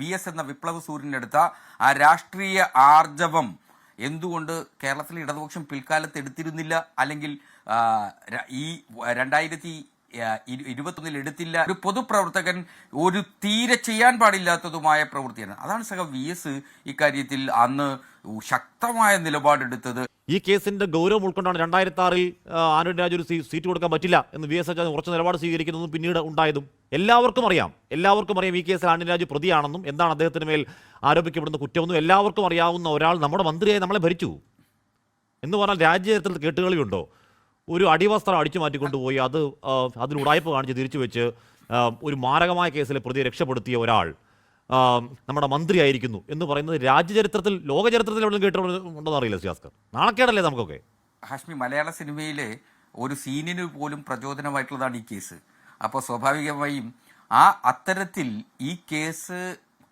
V S എന്ന വിപ്ലവ സൂര്യനെടുത്ത ആ രാഷ്ട്രീയ ആർജവം എന്തുകൊണ്ട് കേരളത്തിൽ ഇടതുപക്ഷം പിൽക്കാലത്ത് എടുത്തിരുന്നില്ല? അല്ലെങ്കിൽ ഈ രണ്ടായിരത്തി ഇരുപത്തൊന്നിൽ എടുത്തില്ല. ഒരു പൊതുപ്രവർത്തകൻ ഒരു തീരെ ചെയ്യാൻ പാടില്ലാത്തതുമായ പ്രവൃത്തിയാണ്. അതാണ് സഹ വി എസ് ഇക്കാര്യത്തിൽ അന്ന് ശക്തമായ നിലപാടെടുത്തത്. ഈ കേസിന്റെ ഗൗരവം ഉൾക്കൊണ്ടാണ് രണ്ടായിരത്തി ആറിൽ ആനുരാജ് ഒരു സീറ്റ് കൊടുക്കാൻ പറ്റില്ല എന്ന് വി എസ് അച്ഛൻ ഉറച്ച നിലപാട് സ്വീകരിക്കുന്നതും പിന്നീട് ഉണ്ടായതും. എല്ലാവർക്കും അറിയാം. എല്ലാവർക്കും അറിയാം ഈ കേസിൽ എസ് രാജു പ്രതിയാണെന്നും എന്താണ് അദ്ദേഹത്തിന് മേൽ ആരോപിക്കപ്പെടുന്ന കുറ്റമെന്നും എല്ലാവർക്കും അറിയാവുന്ന ഒരാൾ നമ്മുടെ മന്ത്രിയായി നമ്മളെ ഭരിച്ചു. എന്ന് പറഞ്ഞാൽ രാജ്യചരിത്രത്തിൽ കേട്ടുകളിയുണ്ടോ? ഒരു അടിവസ്ത്രം അടിച്ചു മാറ്റിക്കൊണ്ടുപോയി അത് അതിലുടായ്പ കാണിച്ച് തിരിച്ചു വെച്ച് ഒരു മാരകമായ കേസിലെ പ്രതിയെ രക്ഷപ്പെടുത്തിയ ഒരാൾ നമ്മുടെ മന്ത്രിയായിരിക്കുന്നു എന്ന് പറയുന്നത് രാജ്യചരിത്രത്തിൽ ലോകചരിത്രത്തിൽ എവിടെ കേട്ടിട്ടുണ്ടോ അറിയില്ല സിയാസ്കർ നാണക്കേടല്ലേ നമുക്കൊക്കെ? ഹാഷ്മി മലയാള സിനിമയിലെ ഒരു സീനിന് പോലും പ്രചോദനമായിട്ടുള്ളതാണ് ഈ കേസ്. അപ്പോൾ സ്വാഭാവികമായും ആ അത്തരത്തിൽ ഈ കേസ്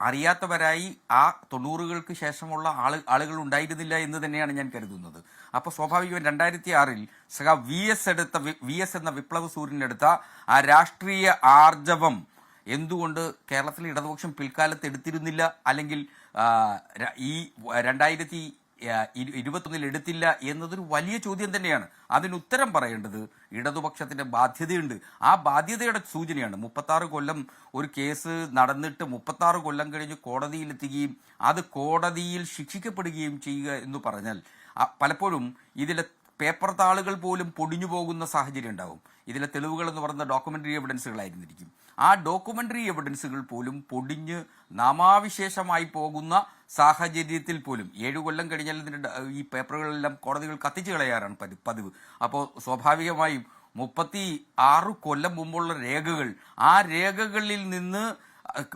അറിയാത്തവരായി ആ തൊണ്ണൂറുകൾക്ക് ശേഷമുള്ള ആൾ ആളുകൾ ഉണ്ടായിരുന്നില്ല എന്ന് തന്നെയാണ് ഞാൻ കരുതുന്നത്. അപ്പോൾ സ്വാഭാവികമായും രണ്ടായിരത്തി ആറിൽ സഹ വി എസ് എടുത്ത വി എസ് എന്ന വിപ്ലവ സൂര്യനെടുത്ത ആ രാഷ്ട്രീയ ആർജവം എന്തുകൊണ്ട് കേരളത്തിൽ ഇടതുപക്ഷം പിൽക്കാലത്ത് എടുത്തിരുന്നില്ല? അല്ലെങ്കിൽ ഈ രണ്ടായിരത്തി ഇരുപത്തൊന്നിൽ എടുത്തില്ല എന്നതൊരു വലിയ ചോദ്യം തന്നെയാണ്. അതിന് ഉത്തരം പറയേണ്ടത് ഇടതുപക്ഷത്തിന്റെ ബാധ്യതയുണ്ട്. ആ ബാധ്യതയുടെ സൂചനയാണ്. മുപ്പത്താറ് കൊല്ലം ഒരു കേസ് നടന്നിട്ട് മുപ്പത്താറ് കൊല്ലം കഴിഞ്ഞ് കോടതിയിലെത്തുകയും അത് കോടതിയിൽ ശിക്ഷിക്കപ്പെടുകയും ചെയ്യുക എന്ന് പറഞ്ഞാൽ പലപ്പോഴും ഇതിലെ പേപ്പർ താളുകൾ പോലും പൊടിഞ്ഞു പോകുന്ന സാഹചര്യം ഉണ്ടാവും. ഇതിലെ തെളിവുകൾ എന്ന് പറയുന്ന ഡോക്യുമെന്ററി എവിഡൻസുകളായിരുന്നിരിക്കും. ആ ഡോക്യുമെന്ററി എവിഡൻസുകൾ പോലും പൊടിഞ്ഞ് നാമാവിശേഷമായി പോകുന്ന സാഹചര്യത്തിൽ പോലും ഏഴു കൊല്ലം കഴിഞ്ഞാൽ ഇതിന്റെ ഈ പേപ്പറുകളെല്ലാം കോടതികൾ കത്തിച്ചു കളയാറാണ് പതിവ്. അപ്പോൾ സ്വാഭാവികമായും മുപ്പത്തി ആറ് കൊല്ലം മുമ്പുള്ള രേഖകൾ ആ രേഖകളിൽ നിന്ന്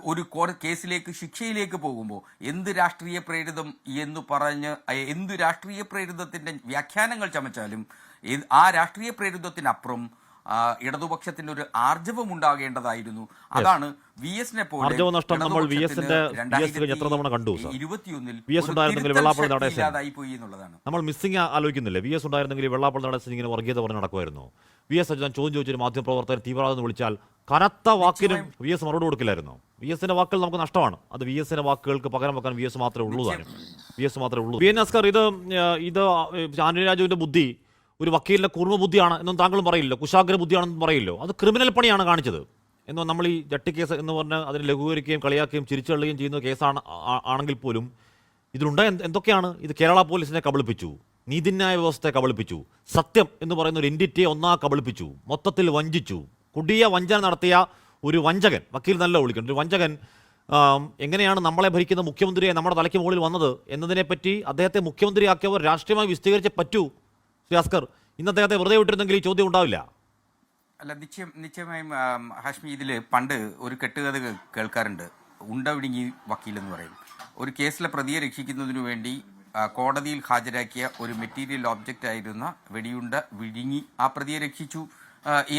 ഒരു കേസിലേക്ക് ശിക്ഷയിലേക്ക് പോകുമ്പോൾ എന്ത് രാഷ്ട്രീയ പ്രേരിതം എന്ന് പറഞ്ഞ് എന്ത് രാഷ്ട്രീയ പ്രേരിതത്തിന്റെ വ്യാഖ്യാനങ്ങൾ ചമച്ചാലും ആ രാഷ്ട്രീയ പ്രേരിതത്തിനപ്പുറം ആ, ഇടതുപക്ഷത്തിന് ഒരു ആർജവം ഉണ്ടാകേണ്ടതായിരുന്നു അതാണ് വി എസിനെ പോലെ ഇരുപത്തിയൊന്നിൽ പോയി എന്നുള്ളതാണ്. നമ്മൾ മിസ്സിംഗ് ആലോചിക്കുന്നില്ലേ? വി എസ് ഉണ്ടായിരുന്നെങ്കിൽ വെള്ളാപ്പള്ളി നടേശൻ ഇങ്ങനെ വർഗീയത പറഞ്ഞ് നടക്കുമായിരുന്നു. വി എസ് അച്യുതൻ ചോദ്യം ചോദിച്ചൊരു മാധ്യമപ്രവർത്തകർ തീവ്രവാദം എന്ന് വിളിച്ചാൽ കനത്ത വാക്കിനും വി എസ് മറുപടി കൊടുക്കില്ലായിരുന്നു. വി എസിന്റെ വാക്കുകൾ നമുക്ക് നഷ്ടമാണ്. അത് വി എസിന്റെ വാക്കുകൾക്ക് പകരം വെക്കാൻ വി എസ് മാത്രമേ ഉള്ളൂ താനും വി എസ് മാത്രമേ ഉള്ളൂ. വി എൻ അസ്കർ ഇത് ഇത് ആന്റണി രാജുവിന്റെ ബുദ്ധി ഒരു വക്കീലിന്റെ കുറുമ ബുദ്ധിയാണ് എന്നും താങ്കളും പറയില്ലോ കുശാഗ്ര ബുദ്ധിയാണെന്നും പറയില്ലോ അത് ക്രിമിനൽ പണിയാണ് കാണിച്ചത്. എന്നോ നമ്മൾ ഈ ജട്ടി കേസ് എന്ന് പറഞ്ഞ് അതിനെ ലഘൂകരിക്കുകയും കളിയാക്കുകയും ചിരിച്ചള്ളുകയും ചെയ്യുന്ന കേസാണ് ആണെങ്കിൽ പോലും ഇതിലുണ്ടായ എന്തൊക്കെയാണ്? ഇത് കേരള പോലീസിനെ കബളിപ്പിച്ചു നീതിന്യായ വ്യവസ്ഥയെ കബളിപ്പിച്ചു സത്യം എന്ന് പറയുന്ന ഒരു എന്റിറ്റിയെ ഒന്നാ കബളിപ്പിച്ചു മൊത്തത്തിൽ വഞ്ചിച്ചു. കുടിയ വഞ്ചന നടത്തിയ ഒരു വഞ്ചകൻ വക്കീൽ നല്ല വിളിക്കുന്നു ഒരു വഞ്ചകൻ എങ്ങനെയാണ് നമ്മളെ ഭരിക്കുന്ന മുഖ്യമന്ത്രിയെ നമ്മുടെ തലയ്ക്ക് മുകളിൽ വന്നത് എന്നതിനെപ്പറ്റി അദ്ദേഹത്തെ മുഖ്യമന്ത്രിയാക്കിയവർ രാഷ്ട്രീയമായി വിശദീകരിച്ച് പറ്റൂ. ശ്രീ അസ്കർ ഇന്ന് അദ്ദേഹത്തെ വെറുതെ വിട്ടിരുന്നെങ്കിൽ ഈ ചോദ്യം ഉണ്ടാവില്ല. അല്ല നിശ്ചയം നിശ്ചയമായും ഹാഷ്മി ഇതിൽ പണ്ട് ഒരു കെട്ടുകഥ കേൾക്കാറുണ്ട്. ഉണ്ടവിടുങ്ങി വക്കീലെന്ന് പറയും. ഒരു കേസിലെ പ്രതിയെ രക്ഷിക്കുന്നതിനു വേണ്ടി കോടതിയിൽ ഹാജരാക്കിയ ഒരു മെറ്റീരിയൽ ഓബ്ജക്റ്റ് ആയിരുന്ന വെടിയുണ്ട വിഴുങ്ങി ആ പ്രതിയെ രക്ഷിച്ചു.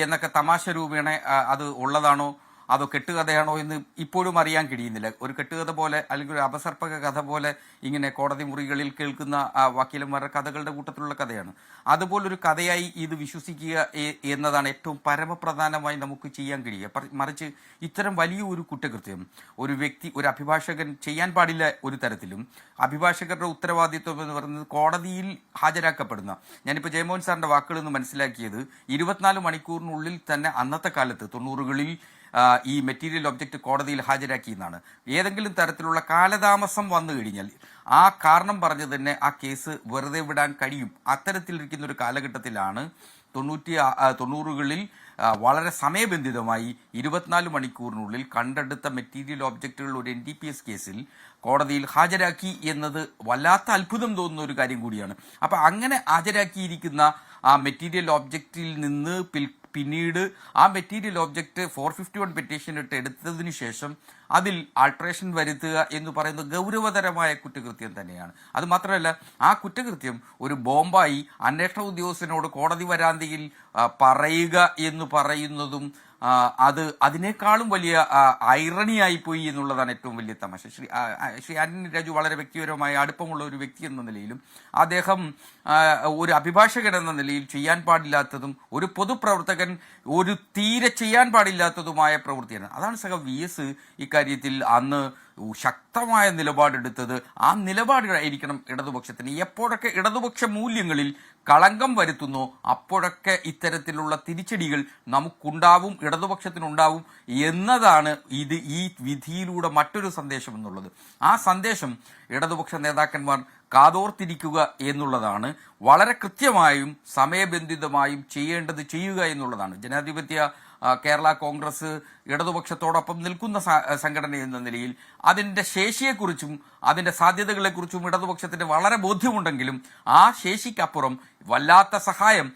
എന്നൊക്കെ തമാശ രൂപേണ അത് ഉള്ളതാണോ? അതോ കെട്ടുകഥയാണോ എന്ന് ഇപ്പോഴും അറിയാൻ കഴിയുന്നില്ല. ഒരു കെട്ടുകഥ പോലെ അല്ലെങ്കിൽ ഒരു അപസർപ്പക കഥ പോലെ ഇങ്ങനെ കോടതി മുറികളിൽ കേൾക്കുന്ന വക്കീലന്മാരുടെ കഥകളുടെ കൂട്ടത്തിലുള്ള കഥയാണ്. അതുപോലൊരു കഥയായി ഇത് വിശ്വസിക്കുക എന്നതാണ് ഏറ്റവും പരമപ്രധാനമായി നമുക്ക് ചെയ്യാൻ കഴിയുക. മറിച്ച് ഇത്തരം വലിയ ഒരു കുറ്റകൃത്യം ഒരു വ്യക്തി ഒരു അഭിഭാഷകൻ ചെയ്യാൻ പാടില്ല ഒരു തരത്തിലും. അഭിഭാഷകരുടെ ഉത്തരവാദിത്വം എന്ന് പറയുന്നത് കോടതിയിൽ ഹാജരാക്കപ്പെടുന്ന ഞാനിപ്പോൾ ജയമോഹൻ സാറിന്റെ വാക്കുകളിൽ നിന്ന് മനസ്സിലാക്കിയത് ഇരുപത്തിനാല് മണിക്കൂറിനുള്ളിൽ തന്നെ അന്നത്തെ കാലത്ത് തൊണ്ണൂറുകളിൽ ഈ മെറ്റീരിയൽ ഒബ്ജക്റ്റ് കോടതിയിൽ ഹാജരാക്കിയെന്നാണ്. ഏതെങ്കിലും തരത്തിലുള്ള കാലതാമസം വന്നു കഴിഞ്ഞാൽ ആ കാരണം പറഞ്ഞു തന്നെ ആ കേസ് വെറുതെ വിടാൻ കഴിയും. അത്തരത്തിലിരിക്കുന്ന ഒരു കാലഘട്ടത്തിലാണ് തൊണ്ണൂറ്റി തൊണ്ണൂറുകളിൽ വളരെ സമയബന്ധിതമായി ഇരുപത്തിനാല് മണിക്കൂറിനുള്ളിൽ കണ്ടെടുത്ത മെറ്റീരിയൽ ഒബ്ജക്റ്റുകൾ ഒരു എൻ ഡി പി എസ് കേസിൽ കോടതിയിൽ ഹാജരാക്കി എന്നത് വല്ലാത്ത അത്ഭുതം തോന്നുന്ന ഒരു കാര്യം കൂടിയാണ്. അപ്പൊ അങ്ങനെ ഹാജരാക്കിയിരിക്കുന്ന ആ മെറ്റീരിയൽ ഒബ്ജക്റ്റിൽ നിന്ന് പിൽ പിന്നീട് ആ material object four fifty one petition ഇട്ട് എടുത്തതിനു ശേഷം അതിൽ ആൾട്രേഷൻ വരുത്തുക എന്ന് പറയുന്നത് ഗൗരവതരമായ കുറ്റകൃത്യം തന്നെയാണ്. അത് മാത്രമല്ല ആ കുറ്റകൃത്യം ഒരു ബോംബായി അന്വേഷണ ഉദ്യോഗസ്ഥനോട് കോടതി വരാന്തിയിൽ പറയുക എന്ന് പറയുന്നതും അത് അതിനേക്കാളും വലിയ ഐറണിയായി പോയി എന്നുള്ളതാണ് ഏറ്റവും വലിയ തമാശ. ശ്രീ ശ്രീ ആന്റണി രാജു വളരെ വ്യക്തിപരമായ അടുപ്പമുള്ള ഒരു വ്യക്തി എന്ന നിലയിലും അദ്ദേഹം ഒരു അഭിഭാഷകൻ എന്ന നിലയിൽ ചെയ്യാൻ പാടില്ലാത്തതും ഒരു പൊതുപ്രവർത്തകൻ ഒരു തീരെ ചെയ്യാൻ പാടില്ലാത്തതുമായ പ്രവൃത്തിയാണ്. അതാണ് സഹ വി എസ് ഇക്കാര്യത്തിൽ അന്ന് ശക്തമായ നിലപാടെടുത്തത്. ആ നിലപാടുകളായിരിക്കണം ഇടതുപക്ഷത്തിന്. എപ്പോഴൊക്കെ ഇടതുപക്ഷ മൂല്യങ്ങളിൽ കളങ്കം വരുത്തുന്നു. അപ്പോഴൊക്കെ ഇത്തരത്തിലുള്ള തിരിച്ചടികൾ നമുക്കുണ്ടാവും ഇടതുപക്ഷത്തിനുണ്ടാവും എന്നതാണ് ഇത് ഈ വിധിയിലൂടെ മറ്റൊരു സന്ദേശം എന്നുള്ളത്. ആ സന്ദേശം ഇടതുപക്ഷ നേതാക്കന്മാർ കാതോർത്തിരിക്കുക എന്നുള്ളതാണ്. വളരെ കൃത്യമായും സമയബന്ധിതമായും ചെയ്യേണ്ടത് ചെയ്യുക എന്നുള്ളതാണ്. ജനാധിപത്യ കേരള കോൺഗ്രസ് ഇടതുപക്ഷത്തോടൊപ്പം നിൽക്കുന്ന സംഘടന എന്ന നിലയിൽ അതിന്റെ ശേഷിയെക്കുറിച്ചും അതിന്റെ സാധ്യതകളെക്കുറിച്ചും ഇടതുപക്ഷത്തിന് വളരെ ബോധ്യമുണ്ടെങ്കിലും ആ ശേഷിക്കപ്പുറം വല്ലാത്ത സഹായം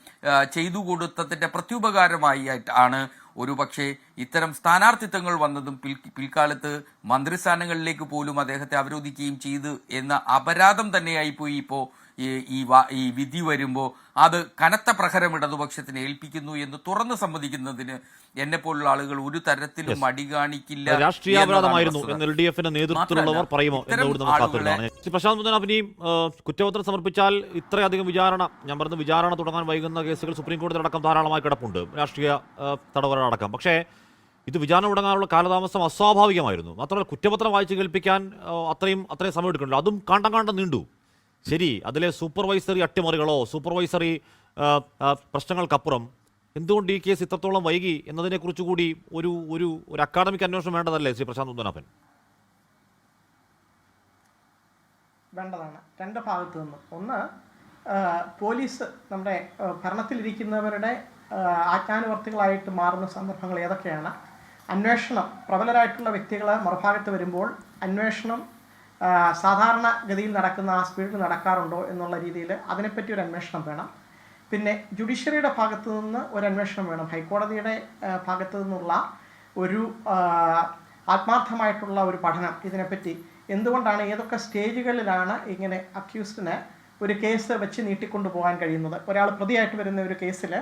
ചെയ്തു കൊടുത്തതിന്റെ പ്രത്യുപകാരമായി ആണ് ഒരുപക്ഷെ ഇത്തരം സ്ഥാനാർത്ഥിത്വങ്ങൾ വന്നതും പിൽ- പിൽക്കാലത്ത് മന്ത്രിസ്ഥാനങ്ങളിലേക്ക് പോലും അദ്ദേഹത്തെ അവരോധിക്കുകയും ചെയ്തു എന്ന അപരാധം തന്നെയായിപ്പോയി ഇപ്പോൾ ഇപ്പോ ഈ ഈ വിധി വരുമ്പോൾ അത് കനത്ത പ്രഹരം ഇടതുപക്ഷത്തിന് ഏൽപ്പിക്കുന്നു എന്ന് തുറന്നു സമ്മതിക്കുന്നതിന് എന്നെ പോലുള്ള ആളുകൾ ഒരു തരത്തിലും മടി കാണിക്കില്ല രാഷ്ട്രീയാപരാധമായിരുന്നു എന്ന് എൽ ഡി എഫിന്റെ നേതൃത്വത്തിലുള്ളവർ പറയുമോ പ്രശാന്ത് മുതലാഭിനിയും കുറ്റപത്രം സമർപ്പിച്ചാൽ ഇത്രയധികം വിചാരണ ഞാൻ പറഞ്ഞ വിചാരണ തുടങ്ങാൻ വൈകുന്ന കേസുകൾ സുപ്രീം കോടതിയിലടക്കം ധാരാളമായി കിടപ്പുണ്ട്. രാഷ്ട്രീയ തടവറടക്കം പക്ഷേ ഇത് വിചാരണ തുടങ്ങാനുള്ള കാലതാമസം അസ്വാഭാവികമായിരുന്നു. മാത്രമല്ല കുറ്റപത്രം വായിച്ച് കേൾപ്പിക്കാൻ അത്രയും അത്രയും സമയം എടുക്കണ്ടല്ലോ അതും കാണ്ടം കാണ്ടം നീണ്ടു. ശരി അതിലെ സൂപ്പർവൈസറി അട്ടിമറികളോ സൂപ്പർവൈസറി പ്രശ്നങ്ങൾക്കപ്പുറം എന്തുകൊണ്ട് ഈ കേസ് ഇത്രത്തോളം വൈകി എന്നതിനെക്കുറിച്ച് കൂടി ഒരു ഒരു ഒരു അക്കാഡമിക് അന്വേഷണം വേണ്ടതല്ലേ ശ്രീ പ്രശാന്ത് മുത്തനാപ്പൻ വേണ്ടതാണ്. രണ്ട് ഭാഗത്തു നിന്നും. ഒന്ന് പോലീസ് നമ്മുടെ ഭരണത്തിലിരിക്കുന്നവരുടെ ആജ്ഞാനുവർത്തികളായിട്ട് മാറുന്ന സന്ദർഭങ്ങൾ ഏതൊക്കെയാണ്? അന്വേഷണം പ്രബലരായിട്ടുള്ള വ്യക്തികൾ മറുഭാഗത്ത് വരുമ്പോൾ അന്വേഷണം സാധാരണ ഗതിയിൽ നടക്കുന്ന ആ സ്പീഡിൽ നടക്കാറുണ്ടോ എന്നുള്ള രീതിയിൽ അതിനെപ്പറ്റി ഒരു അന്വേഷണം വേണം. പിന്നെ ജുഡീഷ്യറിയുടെ ഭാഗത്തു നിന്ന് ഒരു അന്വേഷണം വേണം. ഹൈക്കോടതിയുടെ ഭാഗത്തു നിന്നുള്ള ഒരു ആത്മാർത്ഥമായിട്ടുള്ള ഒരു പഠനം ഇതിനെപ്പറ്റി. എന്തുകൊണ്ടാണ് ഏതൊക്കെ സ്റ്റേജുകളിലാണ് ഇങ്ങനെ അക്യൂസ്ഡിന് ഒരു കേസ് വെച്ച് നീട്ടിക്കൊണ്ടു പോകാൻ കഴിയുന്നത്? ഒരാൾ പ്രതിയായിട്ട് വരുന്ന ഒരു കേസിൽ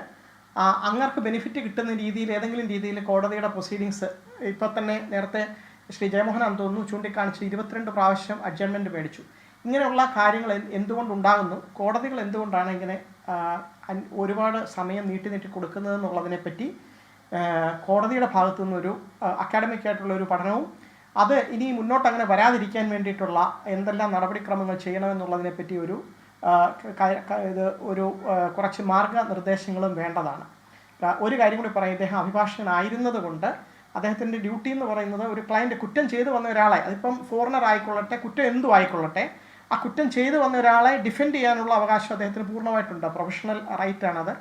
അങ്ങർക്ക് ബെനിഫിറ്റ് കിട്ടുന്ന രീതിയിൽ ഏതെങ്കിലും രീതിയിൽ കോടതിയുടെ പ്രൊസീഡിങ്സ് ഇപ്പോൾ തന്നെ നേരത്തെ ശ്രീ ജയമോഹൻ എന്ന് തോന്നുന്നു ചൂണ്ടിക്കാണിച്ച് ഇരുപത്തിരണ്ട് പ്രാവശ്യം അഡ്ജൺമെന്റ് മേടിച്ചു. ഇങ്ങനെയുള്ള കാര്യങ്ങൾ എന്ത് എന്തുകൊണ്ടുണ്ടാകുന്നു കോടതികൾ എന്തുകൊണ്ടാണ് ഇങ്ങനെ ഒരുപാട് സമയം നീട്ടി നീട്ടി കൊടുക്കുന്നതെന്നുള്ളതിനെ പറ്റി ആ, കോടതിയുടെ ഭാഗത്തു നിന്നൊരു അക്കാഡമിക് ആയിട്ടുള്ള ഒരു പഠനവും അത് ഇനി മുന്നോട്ട് അങ്ങനെ വരാതിരിക്കാൻ വേണ്ടിയിട്ടുള്ള എന്തെല്ലാം നടപടിക്രമങ്ങൾ ചെയ്യണമെന്നുള്ളതിനെ പറ്റി ഒരു ഇത് ഒരു കുറച്ച് മാർഗനിർദ്ദേശങ്ങളും വേണ്ടതാണ്. ഒരു കാര്യം കൂടി പറയാം. ഇദ്ദേഹം അഭിഭാഷകനായിരുന്നത് കൊണ്ട് അദ്ദേഹത്തിന്റെ ഡ്യൂട്ടി എന്ന് പറയുന്നത് ഒരു ക്ലയന്റ് കുറ്റം ചെയ്തു വന്ന ഒരാളെ അതിപ്പം ഫോറിനർ ആയിക്കൊള്ളട്ടെ കുറ്റം എന്തു ആയിക്കൊള്ളട്ടെ ആ കുറ്റം ചെയ്തു വന്ന ഒരാളെ ഡിഫെൻഡ് ചെയ്യാനുള്ള അവകാശം അദ്ദേഹത്തിന് പൂർണമായിട്ടുണ്ട്. പ്രൊഫഷണൽ റൈറ്റ് ആണത്.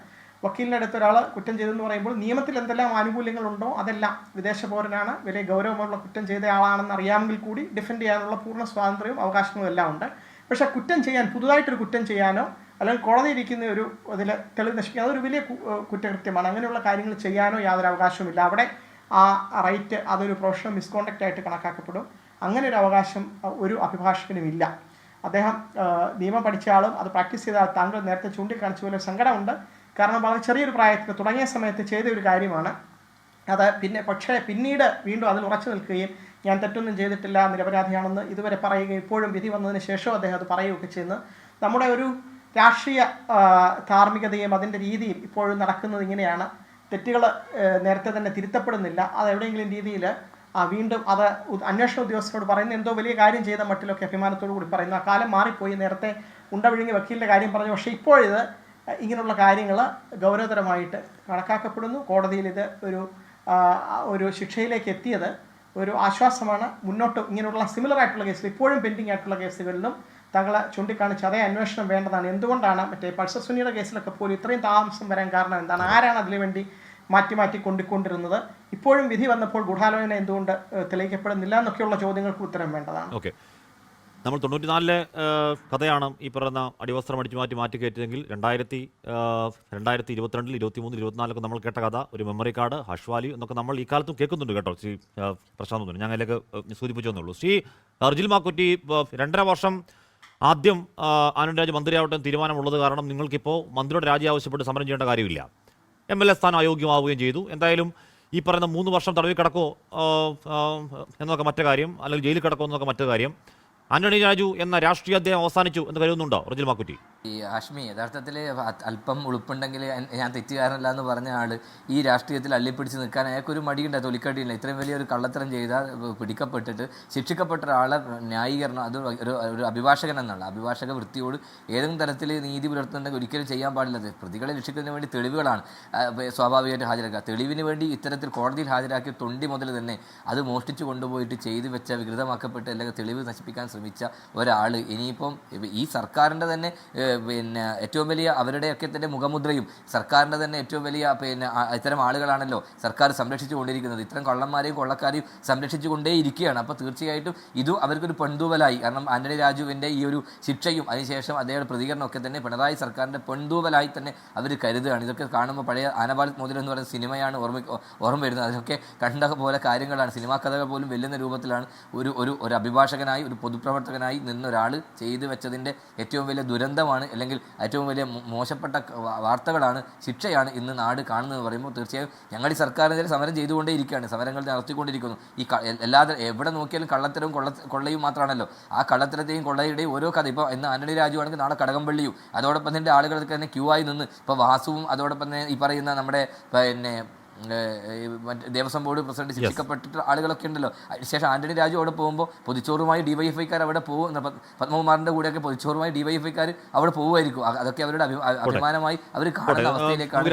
വക്കീലിന്റെ അടുത്ത് ഒരാൾ കുറ്റം ചെയ്തെന്ന് പറയുമ്പോൾ നിയമത്തിൽ എന്തെല്ലാം ആനുകൂല്യങ്ങളുണ്ടോ അതെല്ലാം വിദേശ പൗരനാണ്. വലിയ ഗൗരവമുള്ള കുറ്റം ചെയ്ത ആളാണെന്ന് അറിയാമെങ്കിൽ കൂടി ഡിഫെൻഡ് ചെയ്യാനുള്ള പൂർണ സ്വാതന്ത്ര്യവും അവകാശങ്ങളും എല്ലാം ഉണ്ട്. പക്ഷേ കുറ്റം ചെയ്യാൻ പുതുതായിട്ടൊരു കുറ്റം ചെയ്യാനോ അല്ലെങ്കിൽ കോടതി ഇരിക്കുന്ന ഒരു അതിൽ തെളിവ് നശിപ്പിക്കുക അതൊരു വലിയ കുറ്റകൃത്യമാണ്. അങ്ങനെയുള്ള കാര്യങ്ങൾ ചെയ്യാനോ യാതൊരു അവകാശവുമില്ല. അവിടെ ആ റൈറ്റ് അതൊരു പ്രൊഫഷണൽ മിസ്കോണ്ടക്റ്റ് ആയിട്ട് കണക്കാക്കപ്പെടും. അങ്ങനെ ഒരു അവകാശം ഒരു അഭിഭാഷകനും ഇല്ല അദ്ദേഹം നിയമം പഠിച്ച ആളും അത് പ്രാക്ടീസ് ചെയ്താൽ താങ്കൾ നേരത്തെ ചൂണ്ടിക്കാണിച്ച പോലെ സങ്കടമുണ്ട്. കാരണം വളരെ ചെറിയൊരു പ്രായത്തിൽ തുടങ്ങിയ സമയത്ത് ചെയ്ത ഒരു കാര്യമാണ്. അത് പിന്നെ പക്ഷേ പിന്നീട് വീണ്ടും അതിൽ ഉറച്ചു നിൽക്കുകയും ഞാൻ തെറ്റൊന്നും ചെയ്തിട്ടില്ല നിരപരാധിയാണെന്ന് ഇതുവരെ പറയുകയും ഇപ്പോഴും വിധി വന്നതിന് ശേഷം അദ്ദേഹം അത് പറയുകയൊക്കെ ചെയ്യുന്നു. നമ്മുടെ ഒരു രാഷ്ട്രീയ ധാർമ്മികതയും അതിന്റെ രീതിയും ഇപ്പോഴും നടക്കുന്നത് ഇങ്ങനെയാണ്. തെറ്റുകൾ നേരത്തെ തന്നെ തിരുത്തപ്പെടുന്നില്ല. അത് എവിടെയെങ്കിലും രീതിയിൽ വീണ്ടും അത് അന്വേഷണ ഉദ്യോഗസ്ഥരോട് പറയുന്ന എന്തോ വലിയ കാര്യം ചെയ്ത മട്ടിലൊക്കെ അഭിമാനത്തോടു കൂടി പറയുന്നു. ആ കാലം മാറിപ്പോയി നേരത്തെ ഉണ്ടവിഴുങ്ങി വക്കീലിന്റെ കാര്യം പറഞ്ഞു. പക്ഷേ ഇപ്പോഴിത് ഇങ്ങനെയുള്ള കാര്യങ്ങൾ ഗൗരവതരമായിട്ട് കണക്കാക്കപ്പെടുന്നു. കോടതിയിൽ ഇത് ഒരു ഒരു ശിക്ഷയിലേക്ക് എത്തിയത് ഒരു ആശ്വാസമാണ്. മുന്നോട്ട് ഇങ്ങനെയുള്ള സിമിലർ ആയിട്ടുള്ള കേസുകൾ ഇപ്പോഴും പെൻഡിങ് ആയിട്ടുള്ള കേസുകളിലും താങ്കൾ ചൂണ്ടിക്കാണിച്ച് അതേ അന്വേഷണം വേണ്ടതാണ്. എന്തുകൊണ്ടാണ് മറ്റേ പൾസർ സുനിയുടെ കേസിലൊക്കെ പോലും ഇത്രയും താമസം വരാൻ കാരണം എന്താണ്? ആരാണ് അതിനു വേണ്ടി മാറ്റി മാറ്റി കൊണ്ടിക്കൊണ്ടിരുന്നത് ഇപ്പോഴും വിധി വന്നപ്പോൾ ഗൂഢാലോചന എന്തുകൊണ്ട് തെളിയിക്കപ്പെടുന്നില്ല എന്നൊക്കെയുള്ള ചോദ്യങ്ങൾക്ക് ഉത്തരം വേണ്ടതാണ്. ഓക്കെ. നമ്മൾ തൊണ്ണൂറ്റിനാലിലെ കഥയാണ് ഈ പറയുന്ന അടിവസ്ത്രം അടിച്ചു മാറ്റി മാറ്റി കയറ്റിയെങ്കിൽ രണ്ടായിരത്തി രണ്ടായിരത്തി ഇരുപത്തിരണ്ടിൽ ഇരുപത്തി മൂന്നിൽ ഇരുപത്തിനാലൊക്കെ നമ്മൾ കേട്ട കഥ ഒരു മെമ്മറി കാർഡ് ഹഷ്വാലി എന്നൊക്കെ നമ്മൾ ഈ കാലത്തും കേൾക്കുന്നുണ്ട് കേട്ടോ. ശ്രീ പ്രശാന്ത് ഞാൻ അതിലേക്ക് സൂചിപ്പിച്ചു എന്നുള്ളൂ ശ്രീ അർജിൽ മാക്കുറ്റി രണ്ടര വർഷം ആദ്യം ആനന്ദ് രാജ് മന്ത്രിയാവട്ടെ തീരുമാനമുള്ളത് കാരണം നിങ്ങൾക്കിപ്പോൾ മന്ത്രിയുടെ രാജി ആവശ്യപ്പെട്ട് സമരം ചെയ്യേണ്ട കാര്യമില്ല. എം എൽ എ സ്ഥാനം അയോഗ്യമാവുകയും ചെയ്തു. എന്തായാലും ഈ പറയുന്ന മൂന്ന് വർഷം തടവിൽ കിടക്കോ എന്നൊക്കെ മറ്റു കാര്യം അല്ലെങ്കിൽ ജയിലിൽ കിടക്കോ എന്നൊക്കെ മറ്റു കാര്യം ആന്റണി രാജു എന്ന രാഷ്ട്രീയ അദ്ദേഹം അവസാനിച്ചു എന്ന് കരുതുന്നുണ്ടോ റജിൽ മാക്കുറ്റി? ഈ ഹാഷ്മി യഥാർത്ഥത്തിൽ അല്പം ഉളുപ്പുണ്ടെങ്കിൽ ഞാൻ- തെറ്റുകാരനല്ല എന്ന് പറഞ്ഞ ആൾ ഈ രാഷ്ട്രീയത്തിൽ അള്ളിപ്പിടിച്ച് നിൽക്കാൻ അയാൾക്കൊരു മടിയുണ്ട്. തൊലിക്കടിയില്ല ഇത്രയും വലിയൊരു കള്ളത്തരം ചെയ്താൽ പിടിക്കപ്പെട്ടിട്ട് ശിക്ഷിക്കപ്പെട്ട ഒരാളെ ന്യായീകരണം അത് ഒരു ഒരു അഭിഭാഷകൻ എന്നുള്ള അഭിഭാഷക വൃത്തിയോട് ഏതെങ്കിലും തരത്തിൽ നീതി പുലർത്തുന്നുണ്ടെങ്കിൽ ഒരിക്കലും ചെയ്യാൻ പാടില്ല. പ്രതികളെ രക്ഷിക്കുന്നതിന് വേണ്ടി തെളിവുകളാണ്. സ്വാഭാവികമായിട്ട് ഹാജരാക്കുക. തെളിവിന് വേണ്ടി ഇത്തരത്തിൽ കോടതിയിൽ ഹാജരാക്കിയ തൊണ്ടി മുതൽ തന്നെ അത് മോഷ്ടിച്ചു കൊണ്ടുപോയിട്ട് ചെയ്തു വെച്ച വികൃതമാക്കപ്പെട്ട് അല്ലെങ്കിൽ തെളിവ് നശിപ്പിക്കാൻ ശ്രമിച്ച ഒരാൾ ഇനിയിപ്പം ഈ സർക്കാരിന്റെ തന്നെ പിന്നെ ഏറ്റവും വലിയ അവരുടെയൊക്കെ തന്നെ മുഖമുദ്രയും സർക്കാരിന്റെ തന്നെ ഏറ്റവും വലിയ പിന്നെ ഇത്തരം ആളുകളാണല്ലോ സർക്കാർ സംരക്ഷിച്ചു കൊണ്ടിരിക്കുന്നത്. ഇത്തരം കള്ളന്മാരെയും കൊള്ളക്കാരെയും സംരക്ഷിച്ചു കൊണ്ടേ ഇരിക്കുകയാണ്. അപ്പോൾ തീർച്ചയായിട്ടും ഇതും അവർക്കൊരു പെൺതൂവലായി. കാരണം ആന്റണി രാജുവിന്റെ ഈ ഒരു ശിക്ഷയും അതിനുശേഷം അദ്ദേഹം പ്രതികരണമൊക്കെ തന്നെ പിണറായി സർക്കാരിന്റെ പെൺതൂവലായി തന്നെ അവർ കരുതുകയാണ്. ഇതൊക്കെ കാണുമ്പോൾ പഴയ ആനപാൽ മോതിരം എന്ന് പറയുന്ന സിനിമയാണ് ഓർമ്മ ഓർമ്മ വരുന്നത്. അതിനൊക്കെ കണ്ട പോലെ കാര്യങ്ങളാണ്. സിനിമാ കഥകൾ പോലും വെല്ലുന്ന രൂപത്തിലാണ് ഒരു ഒരു ഒരു അഭിഭാഷകനായി ഒരു പൊതുപ്രവർത്തകനായി നിന്നൊരാൾ ചെയ്തു വെച്ചതിന്റെ ഏറ്റവും വലിയ ദുരന്തമാണ് അല്ലെങ്കിൽ ഏറ്റവും വലിയ മോശപ്പെട്ട വാർത്തകളാണ് ശിക്ഷയാണ് ഇന്ന് നാട് കാണുന്നതെന്ന് പറയുമ്പോൾ തീർച്ചയായും ഞങ്ങൾ ഈ സർക്കാരിനെതിരെ സമരം ചെയ്തുകൊണ്ടേ ഇരിക്കുകയാണ്. സമരങ്ങൾ നടത്തിക്കൊണ്ടിരിക്കുന്നു. ഈ എല്ലാ എവിടെ നോക്കിയാലും കള്ളത്തരവും കൊള്ള കൊള്ളയും മാത്രമാണല്ലോ. ആ കള്ളത്തരത്തെയും കൊള്ളയുടെയും ഓരോ കഥ. ഇപ്പോൾ ഇന്ന് ആന്റണി രാജു ആണെങ്കിൽ നാളെ കടകംപള്ളിയും അതോടൊപ്പം തന്നെ ആളുകൾക്ക് തന്നെ ക്യൂ ആയി നിന്ന് ഇപ്പോൾ വാസുവും അതോടൊപ്പം തന്നെ ഈ പറയുന്ന നമ്മുടെ പിന്നെ മറ്റ് ദേവസ്വം ബോർഡ് പ്രസിഡന്റ് ശിക്ഷിക്കപ്പെട്ടിട്ട് ആളുകളൊക്കെ ഉണ്ടല്ലോ. അതിനുശേഷം ആന്റണി രാജു അവിടെ പോകുമ്പോൾ പൊതിച്ചോറുമായി ഡിവൈഎഫ്ഐക്കാർ അവിടെ പോകും പത്മകുമാറിന്റെ കൂടെയൊക്കെ പൊതിച്ചോറുമായി ഡിവൈഎഫ്ഐക്കാർ അവിടെ പോകുമായിരിക്കും അതൊക്കെ അവരുടെ അഭിമാനമായി അവർ കാണുന്ന അവസ്ഥയിലേക്കാണ്